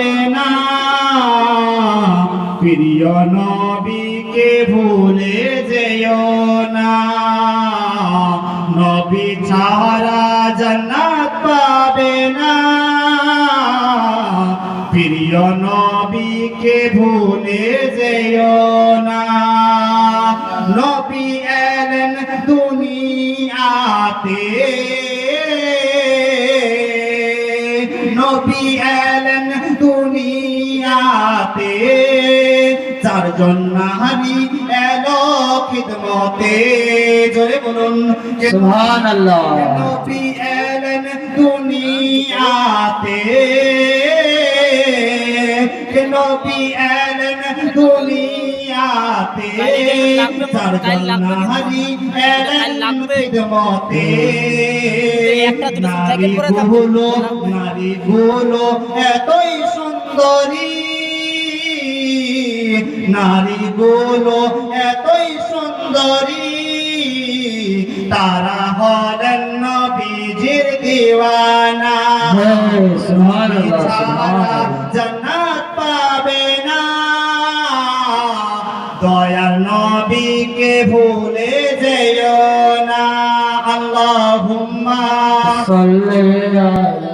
পাবে না। প্রিয় নবীকে ভুলে যেও না। নবী ছাড়া জান্নাত পাবে না। প্রিয় নবীকে ভুলে যেও না। নবী এলেন দুনিয়াতে। নবী এলেন দুনিয়াতে চারজন নারী এলো খিদমতে জোরে বলুন সুবহানাল্লাহ। নবী এলেন দুনিয়াতে নবী এলেন দুনিয়াতে চারজন নারী এলেন খিদমতে। গুলো নারী গুলো এতই সুন্দরী নারী নারীগুলো এতই সুন্দরী। তারা হলেন নবীজির দিওয়ানা। জান্নাত পাবে না। দয়াল নবীকে ভুলে যেও না। আল্লাহুম্মা সাল্লি